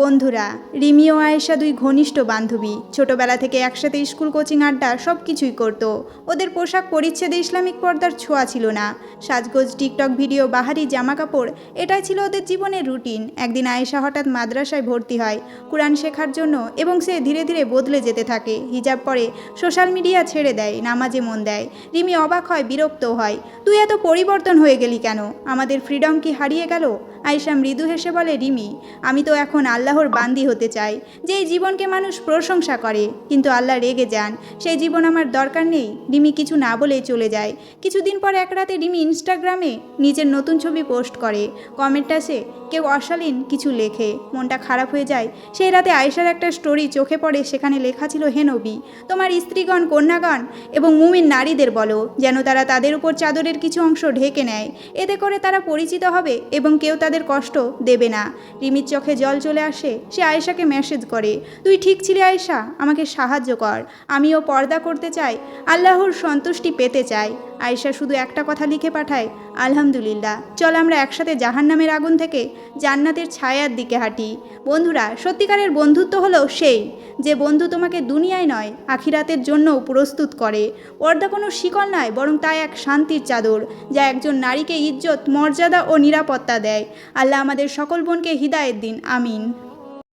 বন্ধুরা, রিমি ও আয়েশা দুই ঘনিষ্ঠ বান্ধবী। ছোটবেলা থেকে একসাথে স্কুল কোচিং আড্ডা সব কিছুই করতো। ওদের পোশাক পরিচ্ছেদে ইসলামিক পর্দার ছোঁয়া ছিল না। সাজগোজ, টিকটক ভিডিও, বাহারি জামা কাপড় এটাই ছিল ওদের জীবনের রুটিন। একদিন আয়েশা হঠাৎ মাদ্রাসায় ভর্তি হয়, কোরআন শেখার জন্য এবং সে ধীরে ধীরে বদলে যেতে থাকে। হিজাব পরে সোশ্যাল মিডিয়া ছেড়ে দেয়, নামাজে মন দেয়। রিমি অবাক হয় বিরক্ত হয়, তুই এত পরিবর্তন হয়ে গেলি কেন? আমাদের ফ্রিডম কি হারিয়ে গেল? আয়েশা মৃদু হেসে বলে, রিমি, আমি তো এখন আল্লাহর বান্দি হতে চাই। যে জীবনকে মানুষ প্রশংসা করে, কিন্তু আল্লাহ রেগে যান। সেই জীবন আমার দরকার নেই। রিমি কিছু না বলেই চলে যায়। কিছুদিন পর এক রাতে রিমি ইনস্টাগ্রামে নিজের নতুন ছবি পোস্ট করে। কমেন্ট আসে কেউ অশালীন কিছু লেখে, মনটা খারাপ হয়ে যায়। সেই রাতে আয়েশার একটা স্টোরি চোখে পড়ে, সেখানে লেখা ছিল, হে নবী, তোমার স্ত্রীগণ, কন্যাগণ এবং মুমিন নারীদের বলো, যেন তারা তাদের উপর চাদরের কিছু অংশ ঢেকে নেয়। এতে করে তারা পরিচিত হবে এবং কেউ তাদের কষ্ট দেবে না। রিমির চোখে জল চলে আসে, সে আয়েশাকে মেসেজ করে, তুই ঠিক ছিলি আয়েশা, আমাকে সাহায্য কর। আমিও পর্দা করতে চাই, আল্লাহর সন্তুষ্টি পেতে চাই। আয়েশা শুধু একটা কথা লিখে পাঠায়, আলহামদুলিল্লাহ। চল আমরা একসাথে জাহান্নামের আগুন থেকে জান্নাতের ছায়ার দিকে হাঁটি। বন্ধুরা, সত্যিকারের বন্ধুত্ব হলো সেই, যে বন্ধু তোমাকে দুনিয়ায় নয়, আখিরাতের জন্যও প্রস্তুত করে। পর্দা কোনো শিকল নয়, বরং তা এক শান্তির চাদর, যা একজন নারীকে ইজ্জত, মর্যাদা ও নিরাপত্তা দেয়। আল্লাহ আমাদের সকল বোনকে হৃদায়ের দিন। আমিন।